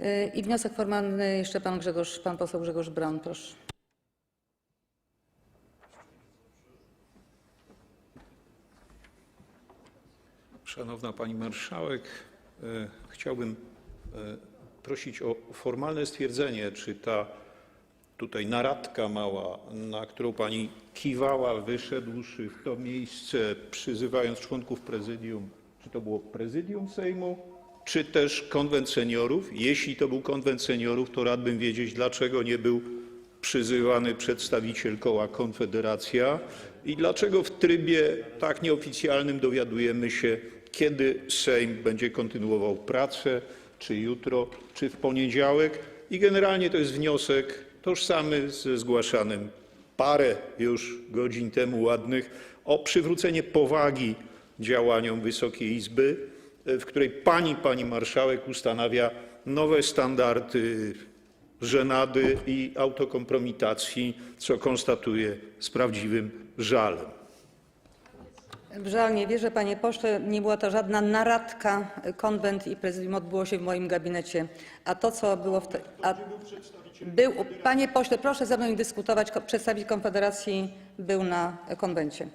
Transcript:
Y, I wniosek formalny jeszcze pan Grzegorz, pan poseł Grzegorz Braun, proszę. Szanowna Pani Marszałek, e, chciałbym e, prosić o formalne stwierdzenie, czy ta tutaj naradka mała, na którą Pani kiwała, wyszedłszy w to miejsce, przyzywając członków prezydium, czy to było prezydium Sejmu, czy też konwent seniorów? Jeśli to był konwent seniorów, to radbym wiedzieć, dlaczego nie był przyzywany przedstawiciel koła Konfederacja i dlaczego w trybie tak nieoficjalnym dowiadujemy się, kiedy Sejm będzie kontynuował pracę, czy jutro, czy w poniedziałek. I generalnie to jest wniosek tożsamy ze zgłaszanym parę już godzin temu ładnych o przywrócenie powagi działaniom Wysokiej Izby, w której pani, pani marszałek ustanawia nowe standardy żenady i autokompromitacji, co konstatuję z prawdziwym żalem. W żal nie wierzę, panie pośle, nie była to żadna naradka. Konwent i prezydium odbyło się w moim gabinecie. A to, co było w te... A... Był, panie pośle, proszę ze mną dyskutować. Przedstawiciel Konfederacji był na konwencie.